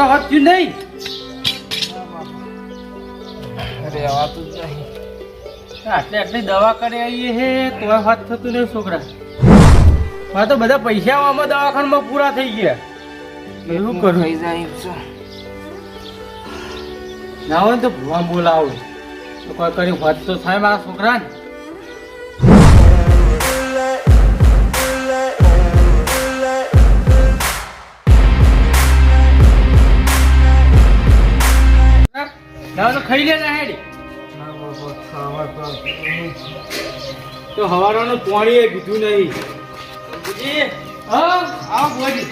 છોકરા હાથ નહીં. અરે આવાતું જ નહીં. આટલી આટલી દવા કરી આવીએ હે તોય હાથ થતું નહીં છોકરા. મા તો બધા પૈસા આમાં દવાખાનામાં પૂરા થઈ ગયા. એવું કરું. થઈ જાય ના હોય તો ભૂવા બોલાવું. તો કોઈ કરી વાત તો થાય મારા છોકરાને. ના તો ખાઈ લે ને હેડી. તો હવારનું પાણી એ કીધું નહીં. હા આવો બુવાજી.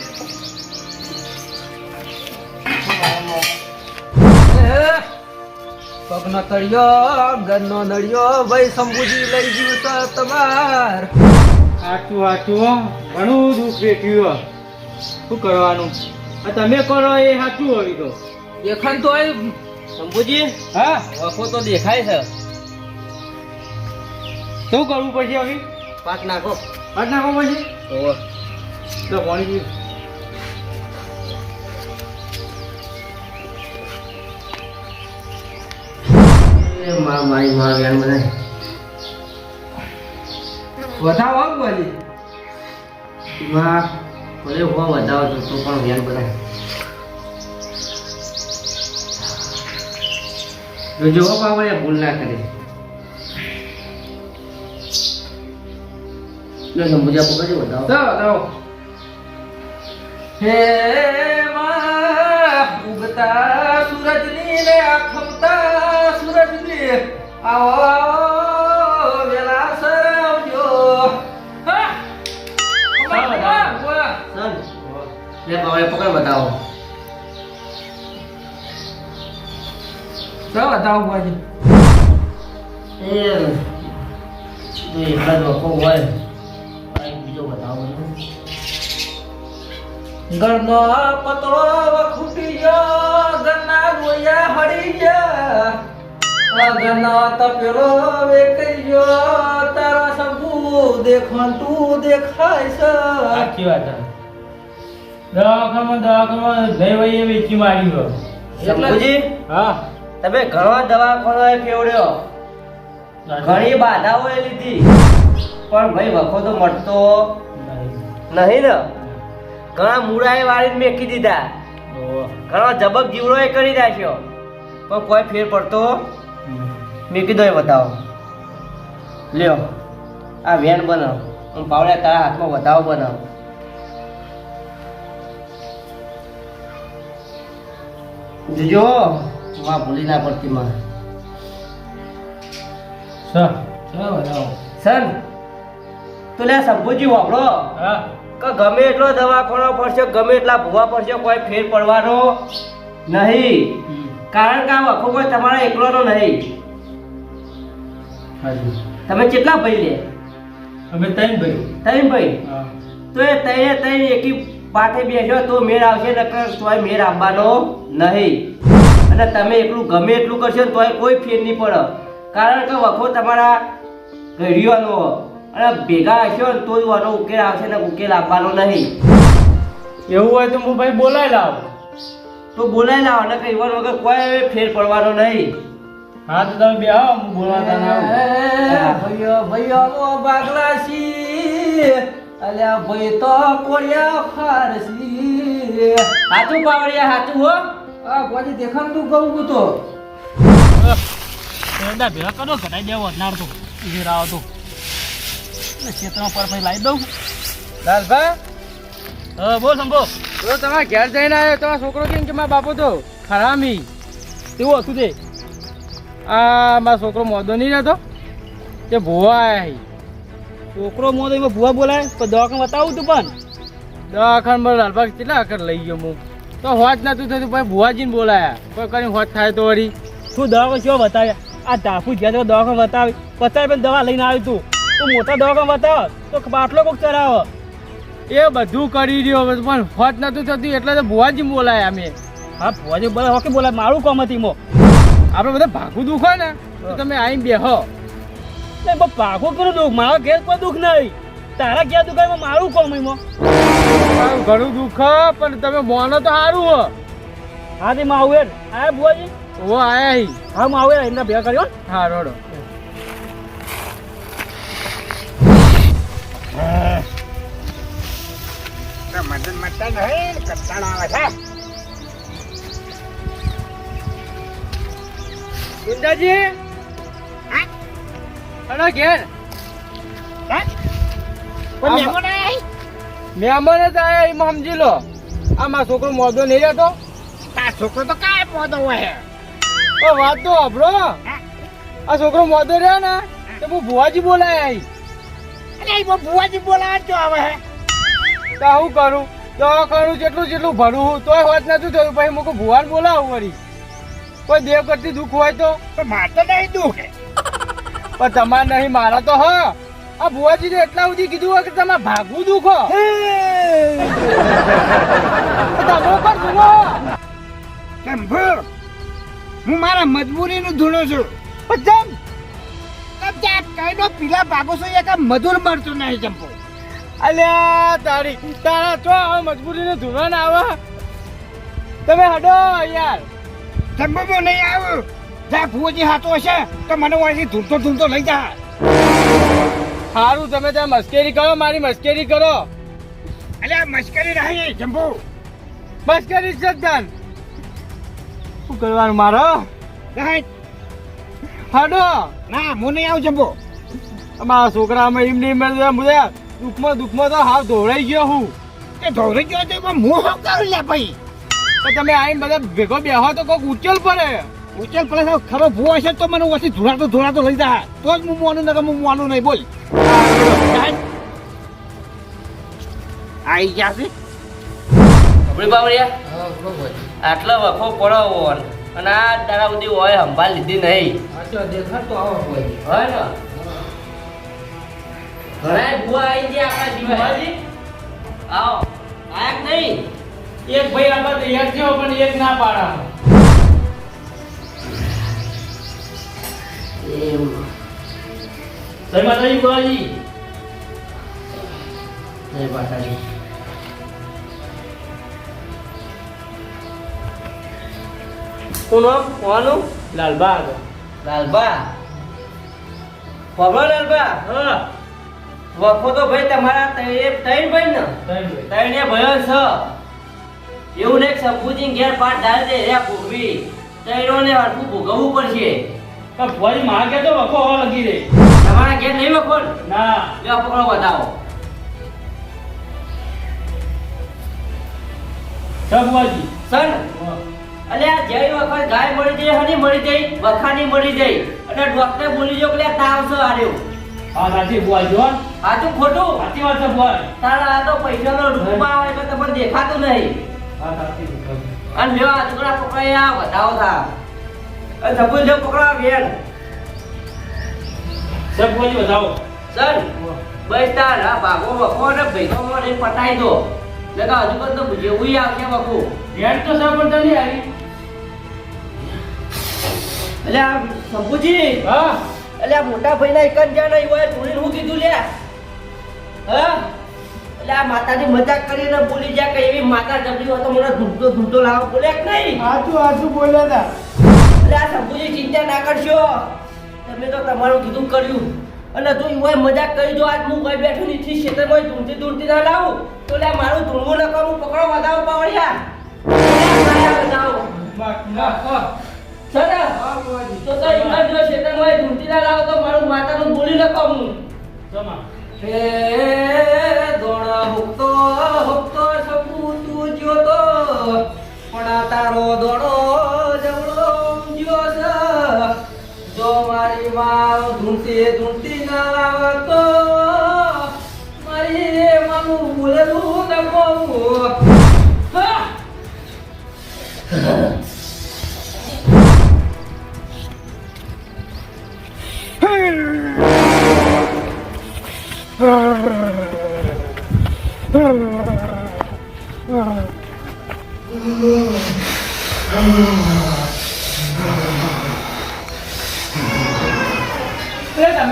પગનો તળિયો ગનનો નળિયો ભાઈ શંભુજી લઈ ગયું તો તમાર. સાચું સાચું ઘણું દુઃખ વેઠ્યું શું કરવાનું? તમે કરો એ સાચું હોય તો. દેખાન તો શંભુજી હા? વખો તો દેખાય છે. શું કરવું પડશે હવે? પાક નાખો. પાક નાખો પછી? ઓહો. તો પાણી પીવું. એ માં મારી માં બનાય વધાવો આવ બોલી માં ભલે હો વધાવો તો તો પણ વ્યાન બનાય. જોજો બાબા ભૂલ ના કરે. લો સંબુજા પકડજો વધાવો ચાલો ચાલો હે માં, ઉગતા ને આથમતા સૂરજની, આવો ચાલો બતાવો બાજી એ તો એકલા જ વખો હોય બીજો બતાવો ને પતળો વખૂટી ગયો ગન્ના રોયા હળી ગયા ગન્નો તપેલો વેકઈ ગયો તારા શંભુ દેખણ તું દેખાય છે સાચી વાત છે દવાખાનામાં દવાખાનામાં લઈ વઈએ વેચી મારી ગયો હા તમે ઘણો દવાખાનો ફેવડ્યો ઘણી બાધાઓ એ લીધી. પણ ભાઈ વખો તો મળતો નહીં ને? ઘણા મૂળાએ વાળીને મેકી દીધા. ઘણો જબક જીવડો એ કરી નાખ્યો. પણ કોઈ ફેર પડતો મેકી દો એ બતાવો લ્યો આ વેન બનાવ. હું પાવડે તારા હાથમાં વધાવો બનાવ. જોજો. માં ભૂલી ના પડતી માં. સર. સન તો લે સંભુજી વાપરો. કે ગમે એટલો દવાખાનો પડશે ગમે એટલા ભૂવા પડશે કોઈ ફેર પડવાનો નહીં. કારણ કે આ વખો કોઈ તમારા એકલોનો નહીં. તમે કેટલા ભાઈ લે? અમે ત્રણ ભાઈ. ત્રણ ભાઈ? તો એ ત્રણે ત્રણ એકી પાઠે બેસ્યો તો મેળ આવશે નકર તોય મેળ આવવાનો નહીં. અને તમે એટલું ગમે એટલું કરશો ને તોય કોઈ ફેર નહીં પડે. કારણ કે વખો તમારા ઘડિયાનો અને ભેગા હશો ને તો જ આનો ઉકેલ આવશે ને ઉકેલ આપવાનો નહીં. એવું હોય તો હું ભાઈ બોલાવી લાવ. તો બોલાવી લાવો ને કઈ વાર વગર કોઈ ફેર પડવાનો નહીં. હા તો તમે બે આવો. હું બોલાતા ના ભૈયો ભૈયો નો બાગલા અલ્યા ભાઈ તો કોળિયા ફારસી. હાચું પાવડિયા હાચું હો. આ કોઈ દેખાન તું કહું તો. એડા ભેગા કરો ઘટાઈ દેવો નાર તો ઈ રાવ તો. ક્ષેત્રમાં પર પછી લાવી દઉં. લાલભા? હા બોલ સંભો. તો તમારા ઘેર જઈને આવ્યો તમારો છોકરો કેમ કે મારા બાપો તો ખરામી. કેવું હતું તે? આ મારો છોકરો મોદો નહીં રહેતો? તે ભુવા છોકરો મોદો એમાં ભુવા બોલાય? પણ દવાખાને બતાવું તું પણ. દવાખાને લાલભા કેટલા આખર લઈ ગયો હું? તો હોત નતું થતું પછી ભુવાજીને બોલાયા. કોઈ કરીને હોત થાય તો વળી. તું દવા શું બતાવ્યા આ ટાપુ જ્યાં તો દવાખાને બતાવી. બતાવી પણ દવા લઈને આવ્યું તું. તું મોટા દવાખાને બતાવ. તો બાટલો કોક ચડાવો. એ બધું કરી રહ્યો પણ હોત નતું થતું એટલે તો ભુવાજી બોલાયા અમે. હા ભુવાજી બોલાય હોકે બોલાય? મારું કોમ હતી મો. આપણે બધા ભાગું દુખો હોય ને તો તમે આવીને બેહો. પણ કરું દુઃખ? મારા ઘેર કોઈ દુઃખ નહીં. તારા ક્યાં દુકાનમાં મારું કોમ એમાં ઘણું દુઃખ પણ તમે મોનો તો સારું હો. હા તે માવેર આયા બુઆજી ઓ આયા હી. હા માવેર આવું એમના ભેગા કર્યો હા રોડો. મદદ મટન હે કંટાળો આવે છે. ગુંડાજી? હા? હલો ઘેર. હા? મહેમાન જ આયા એમાં સમજી લો. આ મારો છોકરો મોદો નહીં રહેતો. તાર છોકરો તો કાય મોદો હોય તો વાત તો હભરો આ છોકરો મોદો રહ્યો ને તો હું ભુવાજી બોલાય આવી અરે એમાં ભુવાજી બોલાવા જો આવે હે. તો હું કરું? દવાખાનું જેટલું જેટલું ભરું હું તોય હોત નતું થયું. પછી મૂકું ભુવાન બોલાવું વળી. કોઈ દેવ કરતી દુઃખ હોય તો? માર તો નહીં દુઃખ પણ તમારે નહીં મારા તો હ. આ બુવાજી તો એટલા સુધી કીધું હોય કે તમે ભાગવું દુખો તમે પણ જુઓ. શંભુ હું મારા મજબૂરીનું ધૂણો છું. પણ જેમ કઈનો પીલા ભાગો છો એક આ મધુર મળતું નહીં ચંપુ અલ્યા તારી તારા ચો હવે મજબૂરીને ના આવે. તમે હડો યાર. બહુ નહીં આવું. જ્યાં ભુવજી હાથો હશે તો મને વાંચી ધૂમતો ધૂમતો લઈ જા. સારું તમે ત્યાં મસ્કેરી કરો મારી મસ્કેરી કરો. અલ્યા મશ્કરી નહીં જંબુ. મસ્કેરી છે જન શું કરવાનું મારો? હડો. ના હું નહીં આવું જંબુ. અમારા છોકરામાં એમ નહીં મેં બધા દુઃખમાં દુઃખમાં તો હાવ ધોળાઈ ગયો હું. તે ધોળાઈ ગયો તો હું શું કરું લે ભાઈ? તો તમે આવીને બધા ભેગો બેહો તો કોઈક ઉચ્ચલ પડે. ઉચલ તો ખરો ભૂવો હશે તો મને ઓછી ધોળાતો ધોળાતો લઈ જા. તો જ હું મોનું નકર હું મોનું નહીં બોલ. આઈ ગયા છે? આપણી બાવળિયા. આટલો વખો પડો ઓન અને આ તારા બધી હોય સંભાળ લીધી નહીં. હોય. ને? ઘણા ભૂવા આવી ગયા આપણા જીવાજી. આવો. આયા નહીં? એક ભાઈ આપણા તૈયાર થયો પણ એક ના પાડા એવું જય માતાજી બોલાજી જય માતાજી નામ કોનું લાલબાગ લાલબા ખબર લાલબા હા વખો તો ભાઈ તમારા તૈણે ત્રણ ભાઈ ને ત્રણે ભયો છે એવું ને શંભુજી ઘેર પાઠ ડાલ દે રે ભોગવી ત્રણોને હરખું ભોગવવું પડશે ભુવાજી મારા કે તો વખો હો લગી રે તમારા ઘેર નહીં વખો? ના. લે પકડો બતાવો સબવાજી સન અલે આ જય વખત ગાય મળી જાય હની મળી જાય વખાની મળી જાય અને ડોક્ટર બોલી જો કે તાવ છે આર્યો હા સાચી ભુવાજી હો. તો ખોટું? સાચી વાત છે ભુવાજી. તારા આ તો પૈસાનો રૂપા આવે એટલે તમને દેખાતું નહીં. હા સાચી અને લેવા આ ટુકડા પકડાયા બતાવો થા. અને ધબુ જો પકડા વેણ છે ભુવાજી બતાવો સર બસ તાર આ ભાગો. વખો ને ભેગો મને પટાઈ દો. લગા હજુ પણ તો જેવું આવશે વખો રેડ તો સર પણ તને આવી. એટલે આ શંભુજી. હા? એટલે આ મોટા ભાઈના એક જ જ્યાં નહીં હોય ધૂળીને હું કીધું લે હા? એટલે આ માતાની મજાક કરીને બોલી જાય કે એવી માતા જબરી હોય તો મને ધૂમતો ધૂમતો લાવો. બોલે કે નહીં? આજુ આજુ બોલ્યા હતા શંભુજી ચિંતા ના કરશો. તમે તો તમારું કીધું કર્યું. અને તું એવો મજાક કરી દો આજ હું કઈ બેઠું નીચે ક્ષેત્રમાં ધૂળતી ધૂળતી ના લાવું. તો લે મારું ધૂળવું ન હું પકડો વધાવો પાવડિયા સર તો તો ઇન્કર જો ક્ષેત્રમાં ધૂમતી ના લાવો તો મારું માતાનું બોલી નકો હું. જમા. પણ આ તારો દોડો માં ધૂંટી ધૂંટી ના આવતો મારી માનું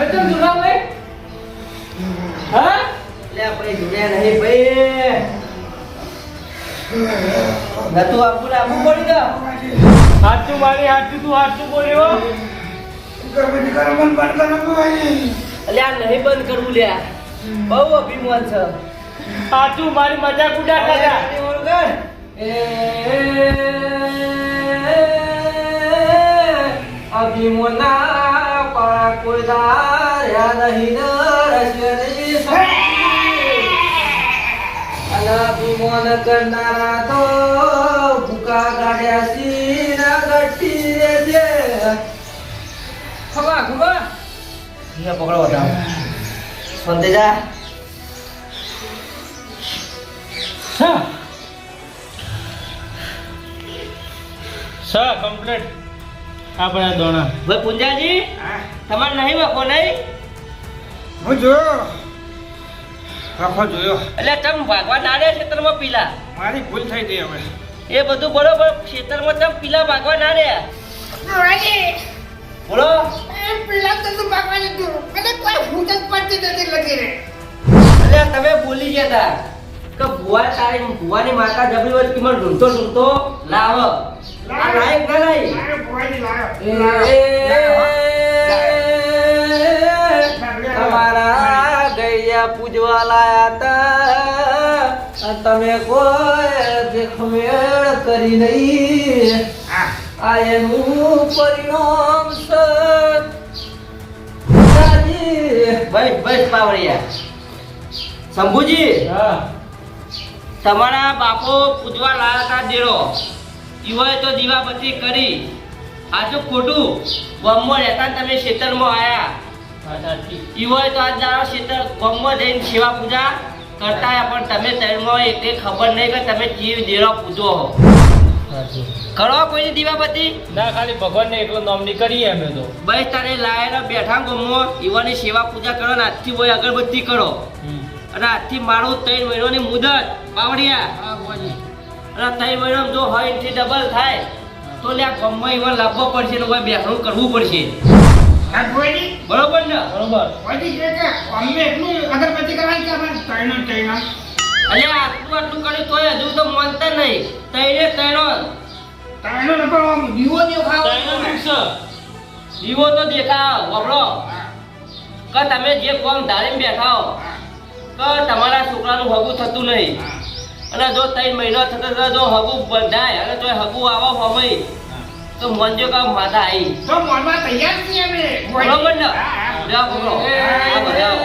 ભાઈ હા લે આપણે જોડ્યા નહીં ભાઈ નતું આપવું ને આપવું પડી ગયો હાચું મારી હાચું તું હાચું બોલ્યો આ નહીં બંધ કરવું લ્યા બહુ અભિમાન છે હાચું મારી મજાક ઉડાડતા હતા અભિમોના પા કોઈ દાર્યા નહીં અભિમોન કરનારા તો ભૂકા ગાડ્યા સી ના ગઠી રે છે ખબા ખબા અહીંયા પકડો બતાવો સંતેજા હા. સર કમ્પ્લીટ આપણે દોણા ભાઈ પુંજાજી તમારે નહીં વખો નહીં? હું જોયો. આખો જોયો. એટલે તમ ભાગવા નાડે ખેતરમાં પીલા? મારી ભૂલ થઈ ગઈ હવે. એ બધું બરોબર ખેતરમાં તમ પીલા ભાગવા ના રે બોલો. એટલે તમે ભૂલી ગયા તા કે ભુવા તારી ભુવાની માતા જબરી વચ્ચે કિંમત ઢૂંઢતો ઢૂંઢતો લાવ. આ લાયક ના લાય. તમારા ગૈયા પૂજવા લાયા તા. તમે કોઈ દેખમેળ કરી નહીં. આ એનું પરિણામ છે. ભાઈ ભાઈ પાવડિયા શંભુજી તમારા બાપો પૂજવા લાયા હતા ડેરો ઈવોએ તો દીવાબત્તી કરી. આજુ ખોટું. ગામમાં રહેતા તમે ખેતરમાં આયા. વાત સાચી તો આજ દાડો શીતળ કોમમાં જઈને સેવા પૂજા કરતા પણ તમે તૈરમાં એટલે ખબર નહીં કે તમે જીવ દેરો પૂજો હો. કરો કોઈ દીવાબત્તી ના ખાલી ભગવાનને એકલો નોમની કરીએ અમે તો. બસ તારે લાયેલો બેઠા ગમો ઈવાની સેવા પૂજા કરો ને આજથી હોય અગરબત્તી કરો. અને આજથી મારું ત્રણ મહિનાની મુદત પાવડિયા અને ત્રણ મહિનો જો હોય એથી ડબલ થાય તો લે ગમમાં એવા ઈવન લાવવો પડશે ને ભાઈ બેઠું કરવું પડશે. બરોબર ને? બરોબર. અલ્યા આટલું આટલું કર્યું તોય હજુ તો માનતા નહીં. તૈણે તૈણો. ફિક્સ દીવો તો દેખાવ વપડો કે તમે જે કોમ ધારીને બેઠા હો. કે તમારા છોકરાનું હગું થતું નહીં. અને જો ત્રણ મહિનો થતો જો હગું બંધાય અને જો હગું આવો સમય. તો મનજો કે માતા આવી બરોબર ને જાઓ પકડો આ બધાઓ.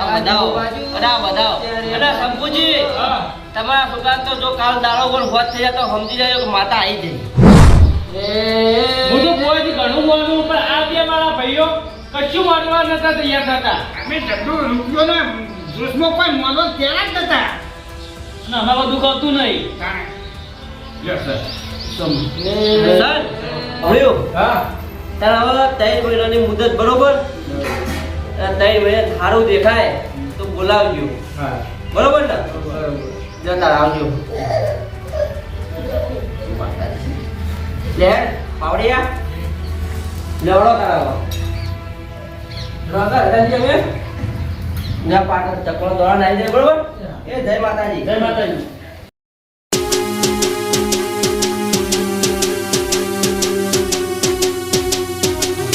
આ બધાઓ. અને આ બધાઓ. અને શંભુજી તમારા છોકરા તો જો કાલ દાડો પર હોત થઈ જાય તો સમજી જાય કે માતા આવી જાય હું તો પોએથી ઘણું બોલું પણ આ બે મારા ભાઈઓ કશું માનવા નતા તૈયાર થતા. અને અમે બધું કરતું નહીં. સર. ભણ્યો હા. તારે હવે ત્રણ મહિનાની મુદત બરોબર? ત્રણ મહિના સારું દેખાય તો બોલાવજો. બરોબર ને? આવજો. લે પાવડિયા. લેવડો કરાવો રાગા હજાજી હવે ના પાટણ ચકડો દોડા નાઈ જાય બરોબર? એ જય માતાજી. જય માતાજી.